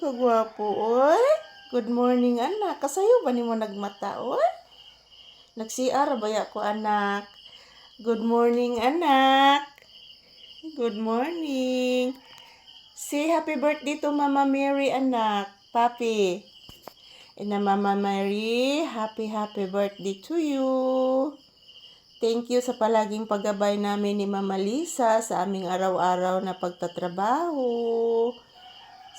Kagwapo, oy. Good morning, anak. Kasayo ba ni mo nagmata, oy? Nagsiar ba ko, anak? Good morning, anak. Good morning. Say happy birthday to Mama Mary, anak. Papi. And Mama Mary, happy happy birthday to you. Thank you sa palaging paggabay namin ni Mama Lisa sa aming araw-araw na pagtatrabaho.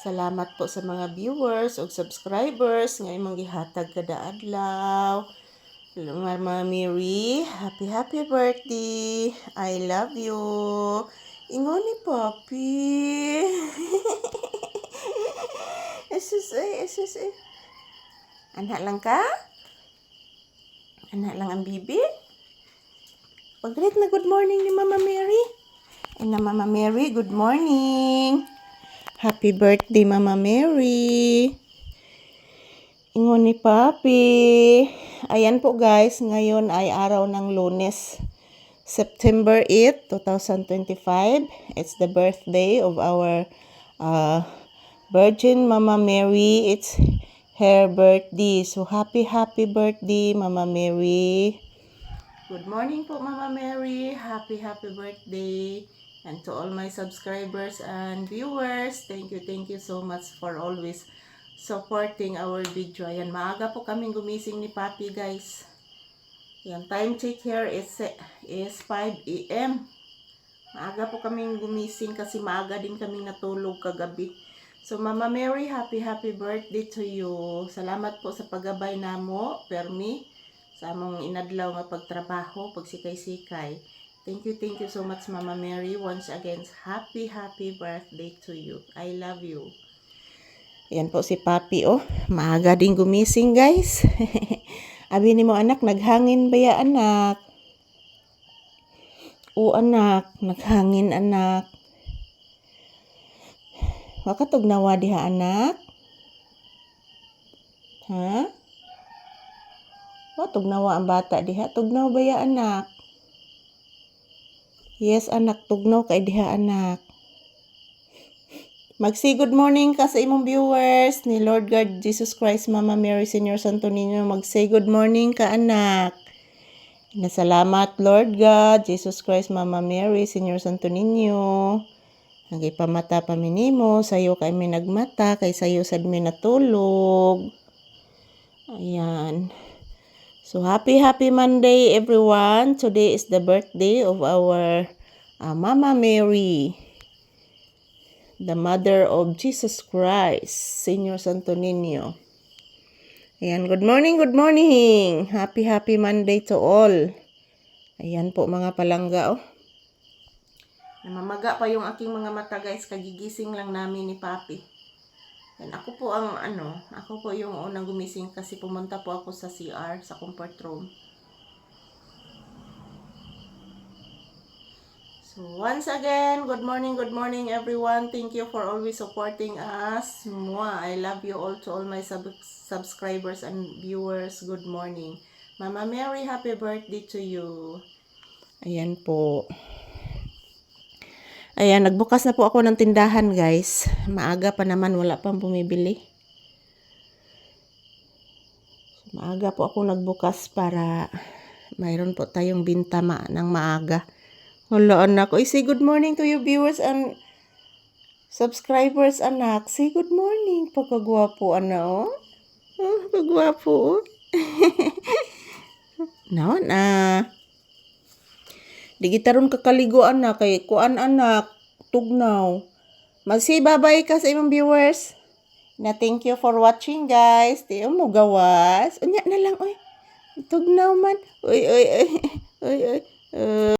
Salamat po sa mga viewers o subscribers nga imong gihatag kada adlaw. Mama Mary, happy happy birthday. I love you. Ingon ni Papi. Esus eh, esus eh. Anak lang ka? Anak lang ang bibi? Pag-greet na good morning ni Mama Mary. Ay na Mama Mary, good morning. Happy birthday Mama Mary. Ingon ni Papi. Ayan po guys, ngayon ay araw ng lunes. September 8, 2025. It's the birthday of our uh, Virgin Mama Mary. It's her birthday. So happy, happy birthday Mama Mary. Good morning po, Mama Mary. Happy, happy birthday. And to all my subscribers and viewers, thank you, thank you so much for always supporting our video. Ayan, maaga po kaming gumising ni Papi, guys. Yan, time check here is, is 5 a.m. Maaga po kaming gumising kasi maaga din kaming natulog kagabi. So, Mama Mary, happy, happy birthday to you. Salamat po sa paggabay namo, permi sa among inadlaw nga pagtrabaho, pagsikay-sikay. Thank you, thank you so much, Mama Mary. Once again, happy, happy birthday to you. I love you. Yan po si Papi, oh. Maaga din gumising, guys. Abi ni mo, anak, naghangin ba ya, anak? O, anak, naghangin, anak. Wakatog nawa diha, anak? Ha? Wa tugnawa ang bata diha. Tugnaw ba ya anak? Yes anak, tugnaw kay diha anak. Mag-say good morning ka sa imong viewers ni Lord God Jesus Christ Mama Mary Senior Santo Niño. Mag-say good morning ka anak. Nasalamat Lord God Jesus Christ Mama Mary Senior Santo Niño. Nagipamata pa minimo, sayo kay mi nagmata, kay sayo sad mi natulog. Ayan. So happy happy Monday everyone. Today is the birthday of our uh, Mama Mary, the mother of Jesus Christ, Senior Santo Niño. Ayan, good morning, good morning. Happy happy Monday to all. Ayan po mga palangga oh. Namamaga pa yung aking mga mata guys, kagigising lang namin ni Papi. Yan, ako po ang ano, ako po yung unang gumising kasi pumunta po ako sa CR, sa comfort room. So once again, good morning, good morning everyone. Thank you for always supporting us. Mwah, I love you all to all my sub- subscribers and viewers. Good morning. Mama Mary, happy birthday to you. Ayan po. Ayan, nagbukas na po ako ng tindahan, guys. Maaga pa naman, wala pang bumibili. So, maaga po ako nagbukas para mayroon po tayong binta ma ng maaga. Wala, anak. Oy, say good morning to your viewers and subscribers, anak. Say good morning. Pagkagwapo, anak, oh. Oh, pagwapo, oh. no, na. Di kita ron kakaligo anak kay kuan anak tugnaw. Magsi bye ka sa imong viewers. Na thank you for watching guys. Di mo gawas. Unya na lang oy. Tugnaw man. Oy oy oy. Oy oy. Uh,